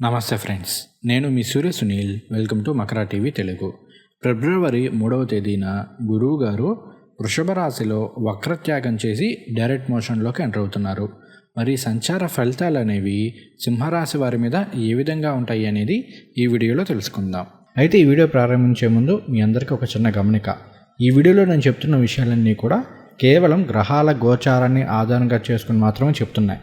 నమస్తే ఫ్రెండ్స్ నేను మీ Surya Sunil welcome to Makara TV Telugu. ఫిబ్రవరి మూడవ తేదీన గురువు గారు వృషభ రాశిలో వక్రత్యాగం చేసి డైరెక్ట్ మోషన్లోకి ఎంటర్ అవుతున్నారు. మరి సంచార ఫలితాలు అనేవి సింహరాశి వారి మీద ఏ విధంగా ఉంటాయి అనేది ఈ వీడియోలో తెలుసుకుందాం. అయితే ఈ వీడియో ప్రారంభించే ముందు మీ అందరికీ ఒక చిన్న గమనిక. ఈ వీడియోలో నేను చెప్తున్న విషయాలన్నీ కూడా కేవలం గ్రహాల గోచారాన్ని ఆధారంగా చేసుకుని మాత్రమే చెప్తున్నాయి.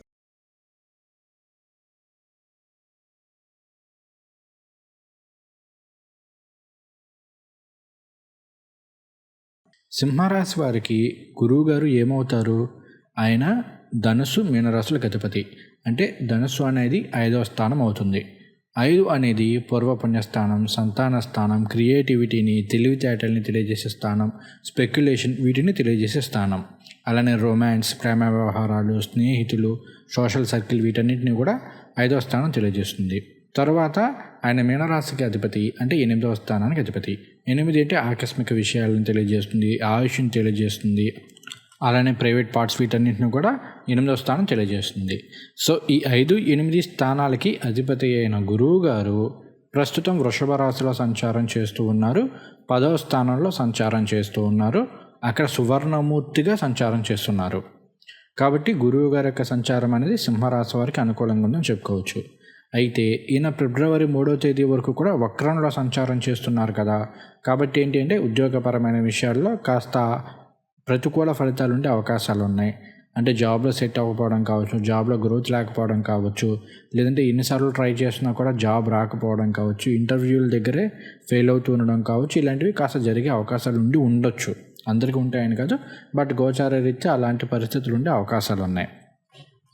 సింహరాశి వారికి గురువుగారు ఏమవుతారు? ఆయన ధనుసు మీనరాశుల గతిపతి అంటే ధనుసు అనేది ఐదవ స్థానం అవుతుంది. ఐదు అనేది పూర్వపుణ్య స్థానం సంతాన స్థానం క్రియేటివిటీని తెలివితేటల్ని తెలియజేసే స్థానం స్పెక్యులేషన్ వీటిని తెలియజేసే స్థానం. అలానే రొమాన్స్ ప్రేమ వ్యవహారాలు స్నేహితులు సోషల్ సర్కిల్ వీటన్నిటిని కూడా ఐదవ స్థానం తెలియజేస్తుంది. తర్వాత ఆయన మీనరాశికి అధిపతి అంటే ఎనిమిదవ స్థానానికి అధిపతి. ఎనిమిది అంటే ఆకస్మిక విషయాలను తెలియజేస్తుంది ఆయుష్ని తెలియజేస్తుంది. అలానే ప్రైవేట్ పార్ట్స్ వీటన్నింటిని కూడా ఎనిమిదవ స్థానం తెలియజేస్తుంది. సో ఈ ఐదు ఎనిమిది స్థానాలకి అధిపతి అయిన గురువు గారు ప్రస్తుతం వృషభ రాశిలో సంచారం చేస్తూ ఉన్నారు పదవ స్థానంలో సంచారం చేస్తూ ఉన్నారు అక్కడ సువర్ణమూర్తిగా సంచారం చేస్తున్నారు. కాబట్టి గురువు గారి యొక్క సంచారం అనేది సింహరాశి వారికి అనుకూలంగా ఉందని చెప్పుకోవచ్చు. అయితే ఈయన ఫిబ్రవరి మూడో తేదీ వరకు కూడా వక్రంలో సంచారం చేస్తున్నారు కదా. కాబట్టి ఏంటి అంటే ఉద్యోగపరమైన విషయాల్లో కాస్త ప్రతికూల ఫలితాలు ఉండే అవకాశాలు ఉన్నాయి. అంటే జాబ్లో సెట్ అవ్వకపోవడం కావచ్చు జాబ్లో గ్రోత్ లేకపోవడం కావచ్చు లేదంటే ఎన్నిసార్లు ట్రై చేసినా కూడా జాబ్ రాకపోవడం కావచ్చు ఇంటర్వ్యూల దగ్గరే ఫెయిల్ అవుతూ ఉండడం కావచ్చు ఇలాంటివి కాస్త జరిగే అవకాశాలు ఉండి ఉండొచ్చు. అందరికీ ఉంటాయని కాదు బట్ గోచార రీత్యా అలాంటి పరిస్థితులు ఉండే అవకాశాలు ఉన్నాయి.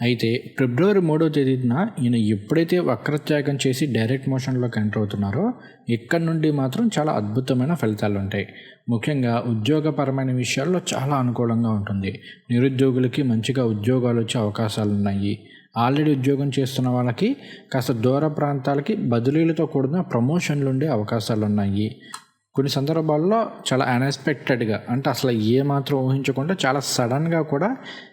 అయితే ఫిబ్రవరి మూడో తేదీన ఈయన ఎప్పుడైతే వక్రత్యాగం చేసి డైరెక్ట్ మోషన్లోకి ఎంటర్ అవుతున్నారో ఇక్కడ నుండి మాత్రం చాలా అద్భుతమైన ఫలితాలు ఉంటాయి. ముఖ్యంగా ఉద్యోగపరమైన విషయాల్లో చాలా అనుకూలంగా ఉంటుంది. నిరుద్యోగులకి మంచిగా ఉద్యోగాలు వచ్చే అవకాశాలు ఉన్నాయి. ఆల్రెడీ ఉద్యోగం చేస్తున్న వాళ్ళకి కాస్త దూర ప్రాంతాలకి బదిలీలతో కూడిన ప్రమోషన్లు ఉండే అవకాశాలు ఉన్నాయి. కొన్ని సందర్భాల్లో చాలా అన్ఎక్స్పెక్టెడ్గా అంటే అసలు ఏ మాత్రం ఊహించకుండా చాలా సడన్గా కూడా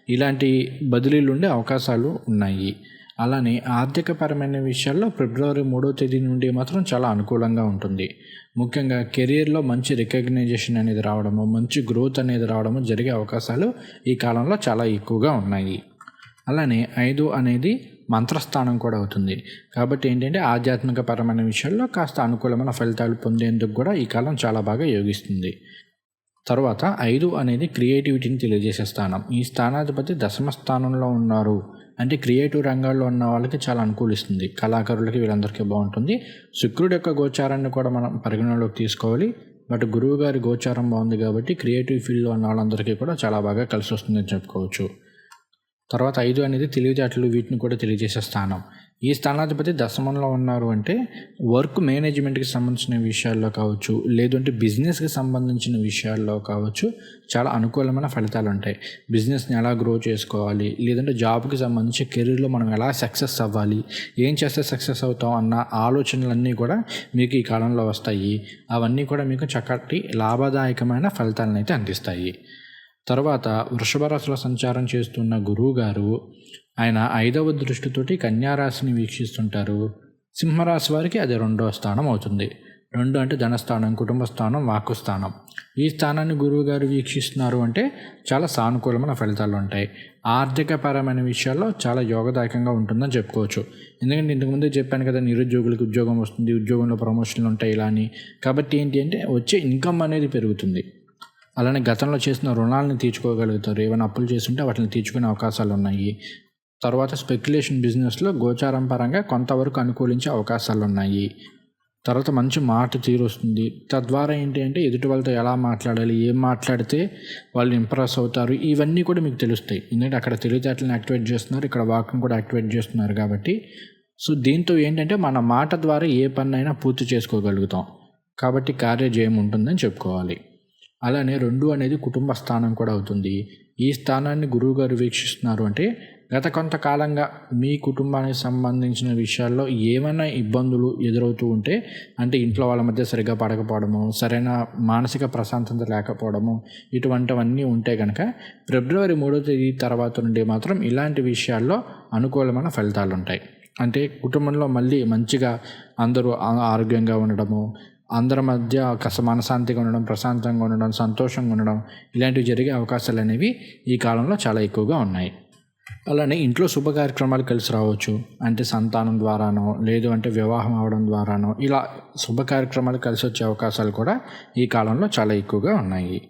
ఇలాంటి బదిలీలు ఉండే అవకాశాలు ఉన్నాయి. అలానే ఆర్థికపరమైన విషయాల్లో ఫిబ్రవరి మూడో తేదీ నుండి మాత్రం చాలా అనుకూలంగా ఉంటుంది. ముఖ్యంగా కెరీర్లో మంచి రికగ్నైజేషన్ అనేది రావడము మంచి గ్రోత్ అనేది రావడము జరిగే అవకాశాలు ఈ కాలంలో చాలా ఎక్కువగా ఉన్నాయి. అలానే ఐదు అనేది మంత్రస్థానం కూడా అవుతుంది. కాబట్టి ఏంటంటే ఆధ్యాత్మిక పరమైన విషయాల్లో కాస్త అనుకూలమైన ఫలితాలు పొందేందుకు కూడా ఈ కాలం చాలా బాగా యోగిస్తుంది. తర్వాత ఐదు అనేది క్రియేటివిటీని తెలియజేసే స్థానం. ఈ స్థానాధిపతి దశమ స్థానంలో ఉన్నారు. అంటే క్రియేటివ్ రంగాల్లో ఉన్న వాళ్ళకి చాలా అనుకూలిస్తుంది. కళాకారులకి వీళ్ళందరికీ బాగుంటుంది. శుక్రుడు యొక్క గోచారాన్ని కూడా మనం పరిగణలోకి తీసుకోవాలి. బట్ గురువు గారి గోచారం బాగుంది కాబట్టి క్రియేటివ్ ఫీల్డ్లో ఉన్న వాళ్ళందరికీ కూడా చాలా బాగా కలిసి వస్తుందని చెప్పుకోవచ్చు. తర్వాత ఐదు అనేది తెలివితేటలు వీటిని కూడా తెలియజేసే స్థానం. ఈ స్థానాధిపతి దశమంలో ఉన్నారు అంటే వర్క్ మేనేజ్మెంట్కి సంబంధించిన విషయాల్లో కావచ్చు లేదంటే బిజినెస్కి సంబంధించిన విషయాల్లో కావచ్చు చాలా అనుకూలమైన ఫలితాలు ఉంటాయి. బిజినెస్ని ఎలా గ్రో చేసుకోవాలి లేదంటే జాబ్కి సంబంధించి కెరీర్లో మనం ఎలా సక్సెస్ అవ్వాలి ఏం చేస్తే సక్సెస్ అవుతాం అన్న ఆలోచనలన్నీ కూడా మీకు ఈ కాలంలో వస్తాయి. అవన్నీ కూడా మీకు చక్కటి లాభదాయకమైన ఫలితాలను అయితే అందిస్తాయి. తర్వాత వృషభరాశిలో సంచారం చేస్తున్న గురువు గారు ఆయన ఐదవ దృష్టితోటి కన్యారాశిని వీక్షిస్తుంటారు. సింహరాశి వారికి అది రెండవ స్థానం అవుతుంది. రెండు అంటే ధనస్థానం కుటుంబ స్థానం వాక్కు స్థానం. ఈ స్థానాన్ని గురువు గారు వీక్షిస్తున్నారు అంటే చాలా సానుకూలమైన ఫలితాలు ఉంటాయి. ఆర్థికపరమైన విషయాల్లో చాలా యోగదాయకంగా ఉంటుందని చెప్పుకోవచ్చు. ఎందుకంటే ఇంతకుముందే చెప్పాను కదా నిరుద్యోగులకు ఉద్యోగం వస్తుంది ఉద్యోగంలో ప్రమోషన్లు ఉంటాయి ఇలా అని. కాబట్టి ఏంటి అంటే వచ్చే ఇన్కమ్ అనేది పెరుగుతుంది. అలానే గతంలో చేసిన రుణాలను తీర్చుకోగలుగుతారు. ఏమైనా అప్పులు చేస్తుంటే వాటిని తీర్చుకునే అవకాశాలు ఉన్నాయి తర్వాత స్పెక్యులేషన్ బిజినెస్లో గోచారం పరంగా కొంతవరకు అనుకూలించే అవకాశాలు ఉన్నాయి తర్వాత మంచి మాట తీరు వస్తుంది తద్వారా ఏంటి అంటే ఎదుటి వాళ్ళతో ఎలా మాట్లాడాలి ఏం మాట్లాడితే వాళ్ళు ఇంప్రెస్ అవుతారు ఇవన్నీ కూడా మీకు తెలుస్తాయి. ఎందుకంటే అక్కడ తెలివితేటలను యాక్టివేట్ చేస్తున్నారు ఇక్కడ వాక్ని కూడా యాక్టివేట్ చేస్తున్నారు కాబట్టి. సో దీంతో ఏంటంటే మన మాట ద్వారా ఏ పని అయినా పూర్తి చేసుకోగలుగుతాం. కాబట్టి కార్యజయం ఉంటుందని చెప్పుకోవాలి. అలానే రెండు అనేది కుటుంబ స్థానం కూడా అవుతుంది. ఈ స్థానాన్ని గురువుగారు వీక్షిస్తున్నారు అంటే గత కొంతకాలంగా మీ కుటుంబానికి సంబంధించిన విషయాల్లో ఏమైనా ఇబ్బందులు ఎదురవుతూ ఉంటే అంటే ఇంట్లో వాళ్ళ మధ్య సరిగ్గా పడకపోవడము సరైన మానసిక ప్రశాంతత లేకపోవడము ఇటువంటివన్నీ ఉంటే కనుక ఫిబ్రవరి మూడో తేదీ తర్వాత నుండి మాత్రం ఇలాంటి విషయాల్లో అనుకూలమైన ఫలితాలు ఉంటాయి అంటే కుటుంబంలో మళ్ళీ మంచిగా అందరూ ఆరోగ్యంగా ఉండడము అందరి మధ్య కాస్త మనశాంతిగా ఉండడం ప్రశాంతంగా ఉండడం సంతోషంగా ఉండడం ఇలాంటివి జరిగే అవకాశాలు అనేవి ఈ కాలంలో చాలా ఎక్కువగా ఉన్నాయి. అలానే ఇంట్లో శుభ కార్యక్రమాలు కలిసి రావచ్చు. అంటే సంతానం ద్వారానో లేదు అంటే వివాహం అవడం ద్వారానో ఇలా శుభ కార్యక్రమాలు కలిసి వచ్చే అవకాశాలు కూడా ఈ కాలంలో చాలా ఎక్కువగా ఉన్నాయి.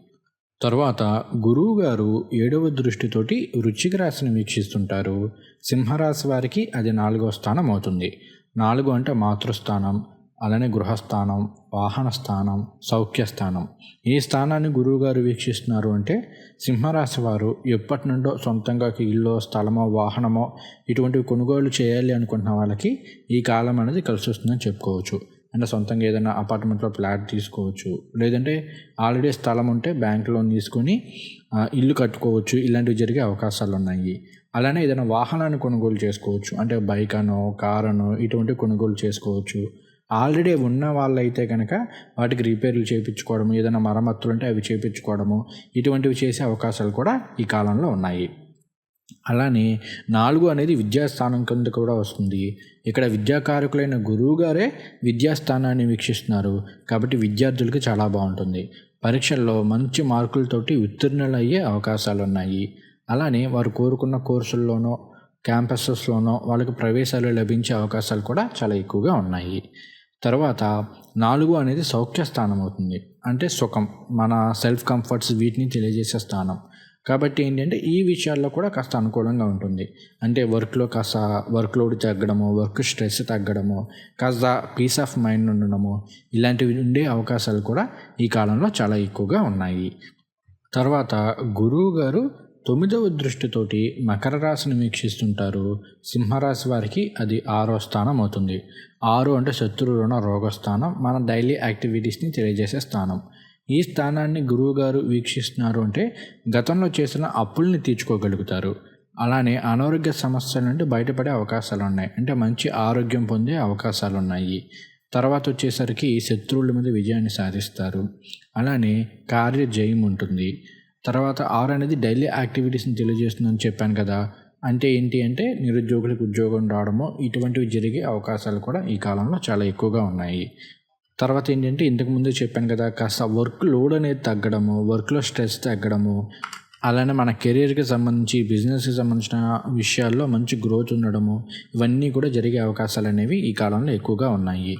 తరువాత గురువు గారు ఏడవ దృష్టితోటి వృచ్చిక రాశిని వీక్షిస్తుంటారు. సింహరాశి వారికి అది నాలుగవ స్థానం అవుతుంది. నాలుగు అంటే మాతృస్థానం అలానే గృహస్థానం వాహన స్థానం సౌఖ్య స్థానం ఈ స్థానాన్ని గురువుగారు వీక్షిస్తున్నారు అంటే సింహరాశి వారు ఎప్పటి నుండో సొంతంగా ఇల్లో ఇల్లు స్థలమో వాహనమో ఇటువంటివి కొనుగోలు చేయాలి అనుకుంటున్న వాళ్ళకి ఈ కాలం అనేది కలిసి వస్తుందని చెప్పుకోవచ్చు. అంటే సొంతంగా ఏదైనా అపార్ట్మెంట్లో ఫ్లాట్ తీసుకోవచ్చు. లేదంటే ఆల్రెడీ స్థలం ఉంటే బ్యాంక్ లోన్ తీసుకొని ఇల్లు కట్టుకోవచ్చు. ఇలాంటివి జరిగే అవకాశాలు ఉన్నాయి. అలానే ఏదైనా వాహనాన్ని కొనుగోలు చేసుకోవచ్చు. అంటే బైక్ అనో కార్ అనో ఇటువంటి కొనుగోలు చేసుకోవచ్చు. ఆల్రెడీ ఉన్న వాళ్ళైతే కనుక వాటికి రిపేర్లు చేయించుకోవడము ఏదైనా మరమ్మతులు ఉంటే అవి చేయించుకోవడము ఇటువంటివి చేసే అవకాశాలు కూడా ఈ కాలంలో ఉన్నాయి. అలానే నాలుగు అనేది విద్యాస్థానం కింద కూడా వస్తుంది. ఇక్కడ విద్యాకారకులైన గురువు గారే విద్యాస్థానాన్ని వీక్షిస్తున్నారు. కాబట్టి విద్యార్థులకు చాలా బాగుంటుంది. పరీక్షల్లో మంచి మార్కులతోటి ఉత్తీర్ణులు అయ్యే అవకాశాలు ఉన్నాయి అలానే వారు కోరుకున్న కోర్సుల్లోనో క్యాంపసెస్లోనో వాళ్ళకి ప్రవేశాలు లభించే అవకాశాలు కూడా చాలా ఎక్కువగా ఉన్నాయి. తర్వాత నాలుగు అనేది సౌఖ్య స్థానం అవుతుంది. అంటే సుఖం మన సెల్ఫ్ కంఫర్ట్స్ వీటిని తెలియజేసే స్థానం. కాబట్టి ఏంటంటే ఈ విషయాల్లో కూడా కాస్త అనుకూలంగా ఉంటుంది. అంటే వర్క్లో కాస్త వర్క్ లోడ్ తగ్గడము వర్క్ స్ట్రెస్ తగ్గడము కాస్త పీస్ ఆఫ్ మైండ్ ఉండడము ఇలాంటివి ఉండే అవకాశాలు కూడా ఈ కాలంలో చాలా ఎక్కువగా ఉన్నాయి. తర్వాత గురువు గారు తొమ్మిదవ దృష్టితోటి మకర రాశిని వీక్షిస్తుంటారు. సింహరాశి వారికి అది ఆరో స్థానం అవుతుంది. ఆరు అంటే శత్రు రుణ రోగస్థానం మన డైలీ యాక్టివిటీస్ని తెలియజేసే స్థానం. ఈ స్థానాన్ని గురువుగారు వీక్షిస్తున్నారు అంటే గతంలో చేసిన అప్పుల్ని తీర్చుకోగలుగుతారు. అలానే అనారోగ్య సమస్యల నుండి బయటపడే అవకాశాలు ఉన్నాయి. అంటే మంచి ఆరోగ్యం పొందే అవకాశాలు ఉన్నాయి. తర్వాత వచ్చేసరికి శత్రువుల మీద విజయాన్ని సాధిస్తారు. అలానే కార్య జయం ఉంటుంది. తర్వాత ఆరు అనేది డైలీ యాక్టివిటీస్ని తెలియజేస్తుందని చెప్పాను కదా. అంటే ఏంటి అంటే నిరుద్యోగులకు ఉద్యోగం రావడము ఇటువంటివి జరిగే అవకాశాలు కూడా ఈ కాలంలో చాలా ఎక్కువగా ఉన్నాయి. తర్వాత ఏంటంటే ఇంతకుముందు చెప్పాను కదా కాస్త వర్క్ లోడ్ అనేది తగ్గడము వర్క్లో స్ట్రెస్ తగ్గడము అలానే మన కెరీర్కి సంబంధించి బిజినెస్కి సంబంధించిన విషయాల్లో మంచి గ్రోత్ ఉండడము ఇవన్నీ కూడా జరిగే అవకాశాలు అనేవి ఈ కాలంలో ఎక్కువగా ఉన్నాయి.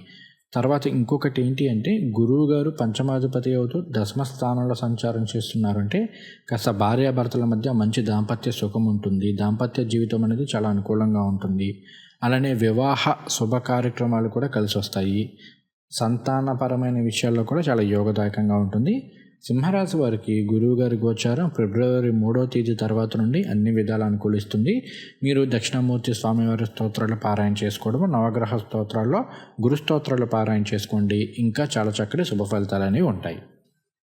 తర్వాత ఇంకొకటి ఏంటి అంటే గురువు గారు పంచమాధిపతి అవుతూ దశమ స్థానంలో సంచారం చేస్తున్నారంటే కాస్త భార్యాభర్తల మధ్య మంచి దాంపత్య సుఖం ఉంటుంది. దాంపత్య జీవితం అనేది చాలా అనుకూలంగా ఉంటుంది. అలానే వివాహ శుభ కార్యక్రమాలు కూడా కలిసి వస్తాయి సంతానపరమైన విషయాల్లో కూడా చాలా యోగదాయకంగా ఉంటుంది. సింహరాశి వారికి గురువు గారి గోచారం ఫిబ్రవరి మూడో తేదీ తర్వాత నుండి అన్ని విధాలు అనుకూలిస్తుంది. మీరు దక్షిణామూర్తి స్వామివారి స్తోత్రాలు పారాయణ చేసుకోవడం నవగ్రహ స్తోత్రాల్లో గురు స్తోత్రాలు పారాయణ చేసుకోండి. ఇంకా చాలా చక్కటి శుభ ఫలితాలు అనేవి ఉంటాయి.